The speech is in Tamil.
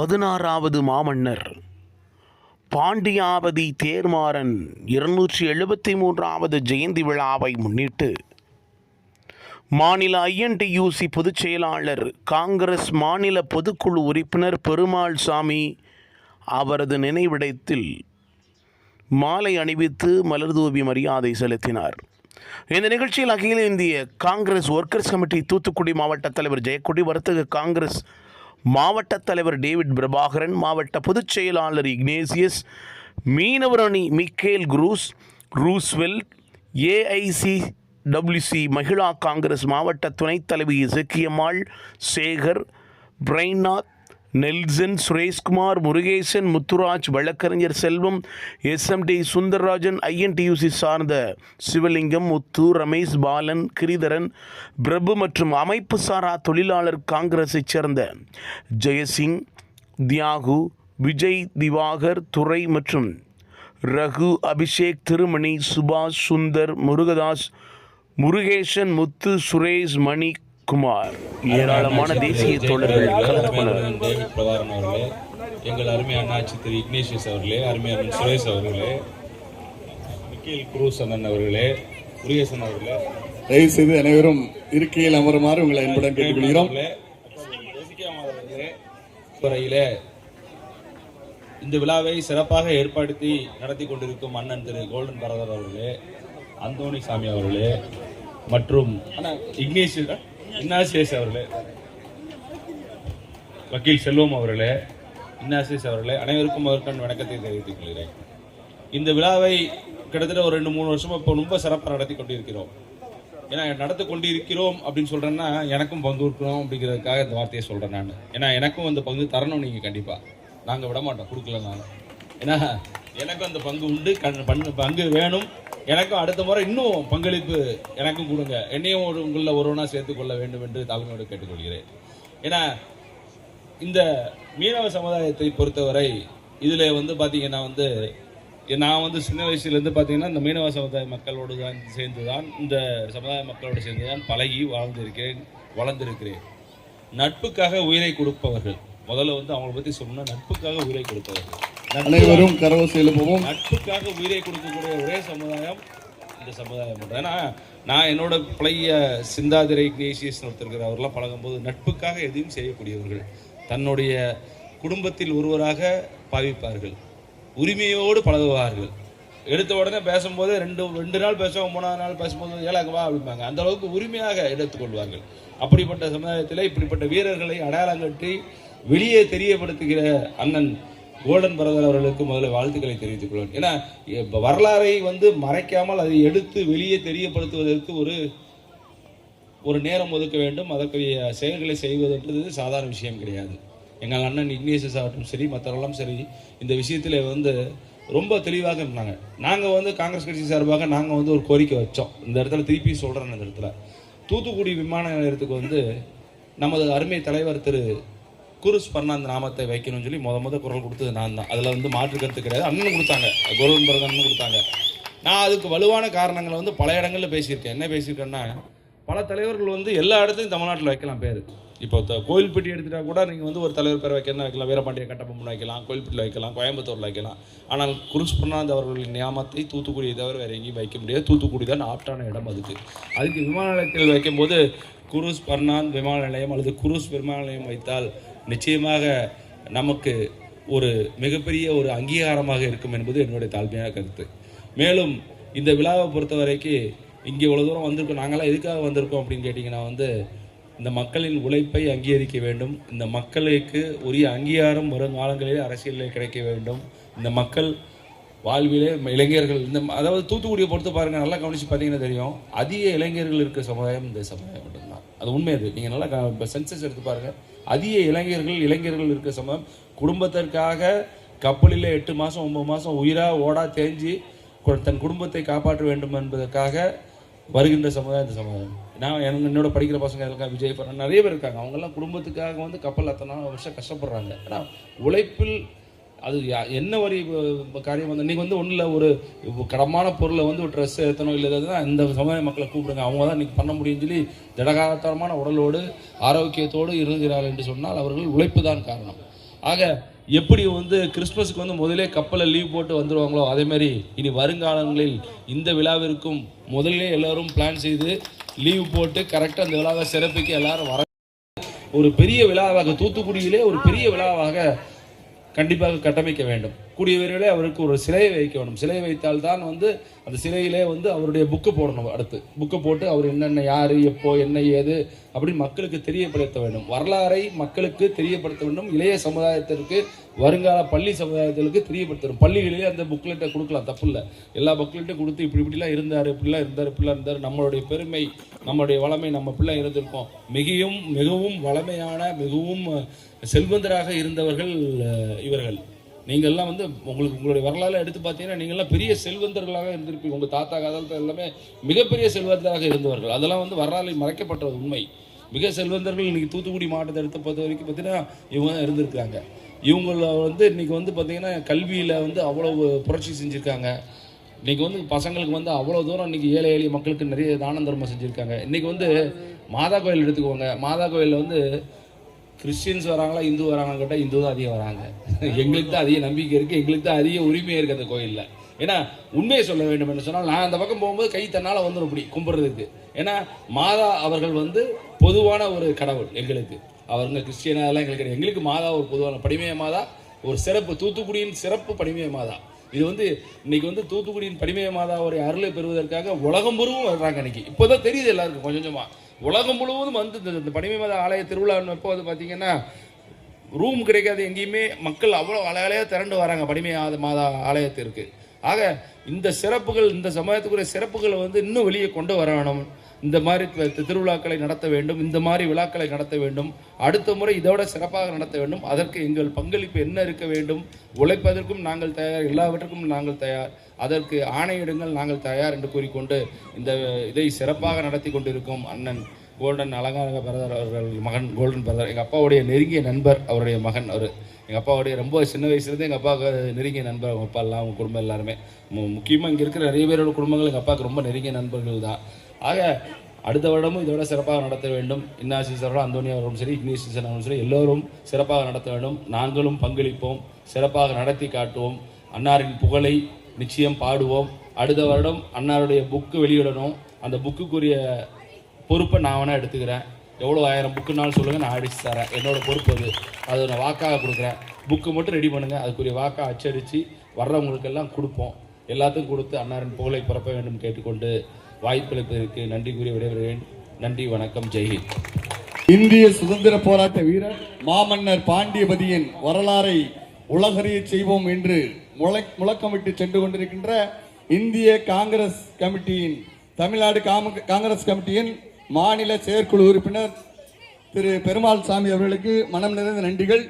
பதினாறாவது மாமன்னர் பாண்டியாவதி தேர்மாறன் இருநூற்றி எழுபத்தி மூன்றாவது ஜெயந்தி விழாவை முன்னிட்டு மாநில ஐஎன்டியூசி பொதுச் செயலாளர் காங்கிரஸ் மாநில பொதுக்குழு உறுப்பினர் பெருமாள் சாமி அவரது நினைவிடத்தில் மாலை அணிவித்து மலர்தூவி மரியாதை செலுத்தினார். இந்த நிகழ்ச்சியில் அகில இந்திய காங்கிரஸ் ஒர்க்கர்ஸ் கமிட்டி தூத்துக்குடி மாவட்ட தலைவர் ஜெயக்குடி வர்த்தக காங்கிரஸ் மாவட்ட தலைவர் டேவிட் பிரபாகரன் மாவட்ட பொதுச் செயலாளர் Ignatius மீனவரணி Michael Cruz Roosevelt AIC WC Mahila Congress மாவட்ட துணைத் தலைவி இசக்கியம்மாள் சேகர் பிரைநாத் நெல்சன் சுரேஷ்குமார் முருகேசன் முத்துராஜ் வழக்கறிஞர் செல்வம் எஸ்எம்டி சுந்தரராஜன் ஐஎன்டியூசி சார்ந்த சிவலிங்கம் முத்து ரமேஷ் பாலன் கிரிதரன் பிரபு மற்றும் அமைப்பு சாரா தொழிலாளர் காங்கிரஸைச் சேர்ந்த ஜெயசிங் தியாகு விஜய் திவாகர் துரை மற்றும் ரகு அபிஷேக் திருமணி சுபாஷ் சுந்தர் முருகதாஸ் முருகேசன் முத்து சுரேஷ் மணி குமார். ஏராளமான தேசிய தோழர்கள் கலந்து கொண்டனர். டேவிட் பிரபாரன் அவர்களே எங்கள் அருமை அண்ணாச்சி திரு இக்னேஷியஸ் அவர்களே அருமை அண்ணன் சுரேஷ் அவர்களே மிக்கேல் குரூஸ் அண்ணன் அவர்களே முருகேசன் அவர்களே. தயவு செய்து அனைவரும் இருக்கையில் அமருமாறு உங்களை அன்புடன் கேட்டுக்கொள்கிறோம். துறையிலே இந்த விழாவை சிறப்பாக ஏற்படுத்தி நடத்தி கொண்டிருக்கும் அண்ணன் திரு கோல்டன் பரதர் அவர்களே அந்தோணி சாமி அவர்களே மற்றும் இக்னேஷியஸ் இன்னாசியஸ் அவர்களே. வக்கீல் செல்வம் அவர்களே இன்னாசியஸ் அவர்களே அனைவருக்கும் அவருக்கான வணக்கத்தை தெரிவித்துக் கொள்கிறேன். இந்த விழாவை கிட்டத்தட்ட ஒரு ரெண்டு மூணு வருஷமா இப்போ ரொம்ப சிறப்பாக நடத்தி கொண்டிருக்கிறோம். ஏன்னா நடத்து கொண்டிருக்கிறோம் அப்படின்னு சொல்றேன்னா எனக்கும் பங்கு இருக்கணும் அப்படிங்கிறதுக்காக இந்த வார்த்தையை சொல்றேன் நான். ஏன்னா எனக்கும் அந்த பங்கு தரணும் நீங்க கண்டிப்பா. நாங்கள் விட மாட்டோம் கொடுக்கல நான் ஏன்னா எனக்கும் அந்த பங்கு உண்டு கண் பங்கு பங்கு வேணும். எனக்கும் அடுத்த முறை இன்னும் பங்களிப்பு எனக்கும் கொடுங்க. என்னையும் ஒரு உங்களில் ஒருவனா சேர்த்து கொள்ள வேண்டும் என்று தாழ்மையோடு கேட்டுக்கொள்கிறேன். ஏன்னா இந்த மீனவ சமுதாயத்தை பொறுத்தவரை இதில் வந்து பார்த்தீங்கன்னா வந்து நான் வந்து சின்ன வயசுலேருந்து பார்த்தீங்கன்னா இந்த மீனவ சமுதாய மக்களோடு தான் சேர்ந்து தான் இந்த சமுதாய மக்களோடு சேர்ந்து தான் பழகி வாழ்ந்திருக்கிறேன் வளர்ந்திருக்கிறேன். நட்புக்காக உயிரை கொடுப்பவர்கள். முதல்ல வந்து அவங்கள பற்றி சொல்லணும்னா நட்புக்காக உயிரை கொடுப்பவர்கள். அனைவரும் கரவசை எழுப்பவும் நட்புக்காக உயிரை கொடுக்கக்கூடிய ஒரே சமுதாயம் இந்த சமுதாயம் மட்டும். ஏன்னா நான் என்னோட பழைய சிந்தாதிரை இக்னேசியஸ் ஒருத்தர் அவர்லாம் பழகும்போது நட்புக்காக எதையும் செய்யக்கூடியவர்கள். தன்னுடைய குடும்பத்தில் ஒருவராக பாவிப்பார்கள். உரிமையோடு பழகுவார்கள். எடுத்த உடனே பேசும்போது ரெண்டு ரெண்டு நாள் பேசுவோம் மூணாவது நாள் பேசும்போது ஏழாங்க வா அப்படிம்பாங்க. அந்த அளவுக்கு உரிமையாக எடுத்துக்கொள்வார்கள் அப்படிப்பட்ட சமுதாயத்தில் இப்படிப்பட்ட வீரர்களை அடையாளம் கட்டி வெளியே தெரியப்படுத்துகிற அண்ணன் கோல்டன் பிரதர் அவர்களுக்கு முதல்ல வாழ்த்துக்களை தெரிவித்துக் கொள்வேன் ஏன்னா வரலாறை வந்து மறைக்காமல் அதை எடுத்து வெளியே தெரியப்படுத்துவதற்கு ஒரு ஒரு நேரம் ஒதுக்க வேண்டும். அதற்குரிய செயல்களை செய்வதுன்றது சாதாரண விஷயம் கிடையாது. எங்கள் அண்ணன் இக்னேசஸ் ஆகட்டும் சரி மற்றவர்களும் சரி இந்த விஷயத்தில் வந்து ரொம்ப தெளிவாக இருந்தாங்க. நாங்கள் வந்து காங்கிரஸ் கட்சி சார்பாக நாங்கள் வந்து ஒரு கோரிக்கை வச்சோம். இந்த இடத்துல திருப்பி சொல்கிறேன் இந்த இடத்துல. தூத்துக்குடி விமான நிலையத்துக்கு வந்து நமது அருமை தலைவர் திரு குருஸ் பர்னாந்த் நாமத்தை வைக்கணும்னு சொல்லி முத முத குரல் கொடுத்தது நான் தான். அதில் வந்து மாற்று கருத்து கிடையாது. அண்ணன் கொடுத்தாங்க. குரல் பிரதன் கொடுத்தாங்க. நான் அதுக்கு வலுவான காரணங்களை வந்து பல இடங்களில் பேசியிருக்கேன். என்ன பேசியிருக்கேன்னா பல தலைவர்கள் வந்து எல்லா இடத்துலையும் தமிழ்நாட்டில் வைக்கலாம் பேர். இப்போ கோயில்பட்டி எடுத்துட்டா கூட நீங்கள் வந்து ஒரு தலைவர் பேர் வைக்கலாம் வைக்கலாம். வீரபாண்டிய கட்டபொம்மன் வைக்கலாம் கோயில்பட்டியில் வைக்கலாம் கோயம்புத்தூரில் வைக்கலாம். ஆனால் குருஸ் பண்ணாத அவர்களின் நியாமத்தை தூத்துக்குடியை தவிர வேறு எங்கேயும் வைக்க முடியாது. தூத்துக்குடி தான் ஆப்டான இடம் அதுக்கு. அதுக்கு விமான நிலையத்தில் வைக்கும்போது குருஸ் பர்னான் விமான நிலையம் அல்லது குருஸ் விமான நிலையம் வைத்தால் நிச்சயமாக நமக்கு ஒரு மிகப்பெரிய ஒரு அங்கீகாரமாக இருக்கும் என்பது என்னுடைய தாழ்மையான கருத்து. மேலும் இந்த விழாவை பொறுத்த வரைக்கும் இங்கே இவ்வளோ தூரம் வந்திருக்கோம். நாங்களாம் எதுக்காக வந்திருக்கோம் அப்படின்னு கேட்டிங்கன்னா வந்து இந்த மக்களின் உழைப்பை அங்கீகரிக்க வேண்டும். இந்த மக்களுக்கு உரிய அங்கீகாரம் வருங்காலங்களில் அரசியலில் கிடைக்க வேண்டும். இந்த மக்கள் வாழ்விலே இளைஞர்கள் இந்த அதாவது தூத்துக்குடியை பொறுத்து பாருங்கள் நல்லா கவனிச்சு பார்த்தீங்கன்னா தெரியும். அதிக இளைஞர்கள் இருக்க சமுதாயம் இந்த சமுதாயம் மட்டும்தான். அது உண்மை அது. நீங்கள் நல்லா சென்சஸ் எடுத்து பாருங்கள் அதிக இளைஞர்கள் இளைஞர்கள் இருக்க சமயம் குடும்பத்திற்காக கப்பலில் எட்டு மாதம் ஒம்பது மாதம் உயிராக ஓடா தேஞ்சி தன் குடும்பத்தை காப்பாற்ற வேண்டும் என்பதற்காக வருகின்ற சமுதாயம் இந்த சமுதாயம். நான் எனக்கு என்னோட படிக்கிற பசங்க இருக்காங்க விஜய் பரன் நிறைய பேர் இருக்காங்க. அவங்கெல்லாம் குடும்பத்துக்காக வந்து கப்பல் அத்தனை வருஷம் கஷ்டப்படுறாங்க. ஆனால் உழைப்பில் அது யா- என்ன ஒரு காரியம் வந்து இன்றைக்கி வந்து ஒன்றும் இல்லை ஒரு கடமான பொருளை வந்து ஒரு ட்ரெஸ் ஏற்றணும் இல்லை தான் இந்த சமுதாய மக்களை கூப்பிடுங்க அவங்க தான் இன்றைக்கி பண்ண முடியும்னு சொல்லி திடகாத்திரமான உடலோடு ஆரோக்கியத்தோடு இருக்கிறார்கள் என்று சொன்னால் அவர்கள் உழைப்பு தான் காரணம். ஆக எப்படி வந்து கிறிஸ்மஸுக்கு வந்து முதலே கப்பலில் லீவ் போட்டு வந்துடுவாங்களோ அதேமாரி இனி வருங்காலங்களில் இந்த விழாவிற்கும் முதல்ல எல்லாரும் பிளான் செய்து லீவ் போட்டு கரெக்டாக அந்த விழாவை சிறப்பிக்க எல்லாரும் வர ஒரு பெரிய விழாவாக தூத்துக்குடியிலே ஒரு பெரிய விழாவாக கண்டிப்பாக கட்டமைக்க வேண்டும். கூடிய அவருக்கு ஒரு சிலையை வைக்க வேண்டும் சிலை வைத்தால் தான் வந்து அந்த சிலையிலே வந்து அவருடைய புக்கு போடணும் அடுத்து. புக்கு போட்டு அவர் என்னென்ன யார் எப்போ என்ன ஏது அப்படின்னு மக்களுக்கு தெரியப்படுத்த வேண்டும். வரலாறை மக்களுக்கு தெரியப்படுத்த வேண்டும். இளைய சமுதாயத்திற்கு வருங்கால பள்ளி சமுதாயத்திற்கு தெரியப்படுத்தணும் பள்ளிகளிலே அந்த புக்லெட்டை கொடுக்கலாம். தப்பு இல்லை எல்லா புக்லெட்டும் கொடுத்து இப்படி இப்படிலாம் இருந்தார் இப்படிலாம் இருந்தார் இப்படிலாம் இருந்தார். நம்மளுடைய பெருமை நம்மளுடைய வளமை நம்ம பிள்ளை இருந்திருக்கோம். மிகவும் மிகவும் வளமையான மிகவும் செல்வந்தராக இருந்தவர்கள் இவர்கள். நீங்கள்லாம் வந்து உங்களுக்கு உங்களுடைய வரலாறு எடுத்து பார்த்தீங்கன்னா நீங்கள்லாம் பெரிய செல்வந்தர்களாக இருந்திருப்பீங்க. உங்கள் தாத்தா காலத்தில் எல்லாமே மிகப்பெரிய செல்வந்தராக இருந்தவர்கள். அதெல்லாம் வந்து வரலாறு மறைக்கப்பட்ட ஒரு உண்மை. மிக செல்வந்தர்கள் இன்னைக்கு தூத்துக்குடி மாவட்டத்தை எடுத்து பொறுத்த வரைக்கும் பார்த்தீங்கன்னா இவங்க தான் இருந்திருக்காங்க இவங்கள வந்து இன்னைக்கு வந்து பார்த்தீங்கன்னா கல்வியில் வந்து அவ்வளவு புரட்சி செஞ்சுருக்காங்க. இன்னைக்கு வந்து பசங்களுக்கு வந்து அவ்வளோ தூரம் இன்னைக்கு ஏழை எளிய மக்களுக்கு நிறைய தான தர்மம் செஞ்சுருக்காங்க. இன்றைக்கி வந்து மாதா கோயில் எடுத்துக்கோங்க. மாதா கோயிலில் வந்து கிறிஸ்டியன்ஸ் வராங்களா இந்து வராங்கன்னு கேட்டால் இந்து தான் அதிகம் வராங்க. எங்களுக்கு தான் அதிக நம்பிக்கை இருக்குது எங்களுக்கு தான் அதிக உரிமை இருக்குது அந்த கோயிலில். ஏன்னா உண்மையை சொல்ல வேண்டும் என்று சொன்னால் நான் அந்த பக்கம் போகும்போது கை தன்னால் வந்துடும் இப்படி கும்பிட்றதுக்கு ஏன்னா மாதா அவர்கள் வந்து பொதுவான ஒரு கடவுள் எங்களுக்கு. அவருங்க கிறிஸ்டியனா அதெல்லாம் எங்களுக்கு எங்களுக்கு மாதா ஒரு பொதுவான படிமைய மாதா ஒரு சிறப்பு தூத்துக்குடியின் சிறப்பு படிமைய மாதா. இது வந்து இன்னைக்கு வந்து தூத்துக்குடியின் படிமைய மாதாவுடைய அருளை பெறுவதற்காக உலகம் முழுவதும் வர்றாங்க இன்னைக்கு. இப்போதான் தெரியுது எல்லாருக்கும் கொஞ்சம் கொஞ்சமாக உலகம் முழுவதும் வந்து இந்த- இந்த படிமை ஆலய திருவிழா எப்போ வந்து பார்த்தீங்கன்னா ரூம் கிடைக்காது எங்கேயுமே. மக்கள் அவ்வளோ அலையலையாக திரண்டு வராங்க படிமை மாதா ஆலயத்திற்கு. ஆக இந்த சிறப்புகள் இந்த சமயத்துக்குரிய சிறப்புகளை வந்து இன்னும் வெளியே கொண்டு வர வேணும் இந்த மாதிரி திருவிழாக்களை நடத்த வேண்டும் இந்த மாதிரி விழாக்களை நடத்த வேண்டும் அடுத்த முறை இதோட சிறப்பாக நடத்த வேண்டும் அதற்கு எங்கள் பங்களிப்பு என்ன இருக்க வேண்டும் உழைப்பதற்கும் நாங்கள் தயார் எல்லாவற்றுக்கும் நாங்கள் தயார் அதற்கு ஆணையிடுங்கள் நாங்கள் தயார் என்று கூறிக்கொண்டு இந்த இதை சிறப்பாக நடத்தி கொண்டிருக்கும் அண்ணன் கோல்டன் அலங்காரக பிரதர் அவர்கள் மகன் கோல்டன் பிரதர் எங்கள் அப்பாவுடைய நெருங்கிய நண்பர் அவருடைய மகன் அவர். எங்கள் அப்பாவுடைய ரொம்ப சின்ன வயசுலேருந்து எங்கள் அப்பாவுக்கு நெருங்கிய நண்பர் அவங்க அப்பா எல்லாம் அவங்க குடும்பம் எல்லாருமே. முக்கியமாக இங்கே இருக்கிற நிறைய பேரோட குடும்பங்கள் எங்கள் அப்பாவுக்கு ரொம்ப நெருங்கிய நண்பர்கள் தான். ஆக அடுத்த வருடமும் இதோட சிறப்பாக நடத்த வேண்டும். இன்னாசிசரோட அந்தோனி அவர்களும் சரி இக்னீசிசன் அவர்களும் சரி எல்லோரும் சிறப்பாக நடத்த வேண்டும். நாங்களும் பங்களிப்போம். சிறப்பாக நடத்தி காட்டுவோம். அன்னாரின் புகழை நிச்சயம் பாடுவோம். அடுத்த வருடம் அன்னாருடைய புக்கு வெளியிடணும். அந்த புக்குக்குரிய பொறுப்பை நான் வேணால் எடுத்துக்கிறேன். எவ்வளோ ஆயிரம் புக்குனாலும் சொல்லுங்கள் நான் அடித்து தரேன். என்னோட பொறுப்பு அது. அதை நான் வாக்காக கொடுக்குறேன். புக்கு மட்டும் ரெடி பண்ணுங்கள் அதுக்குரிய வாக்காக அச்சடித்து வர்றவங்களுக்கெல்லாம் கொடுப்போம். எல்லாத்துக்கும் கொடுத்து அன்னாரின் புகழை பிறப்ப வேண்டும் கேட்டுக்கொண்டு வாய்ப்பளிப்பதற்கு நன்றி கூறி விடைபெறுகிறேன். நன்றி வணக்கம் ஜெய்ஹிந்த் இந்திய சுதந்திர போராட்ட வீரர் மாமன்னர் பாண்டியபதியின் வரலாறை உலகறிய செய்வோம் என்று முழ முழக்கமிட்டு சென்று கொண்டிருக்கின்ற இந்திய காங்கிரஸ் கமிட்டியின் தமிழ்நாடு காங்கிரஸ் கமிட்டியின் மாநில செயற்குழு உறுப்பினர் திரு. பெருமாள் சாமி அவர்களுக்கு மனம் நிறைந்த நன்றிகள்.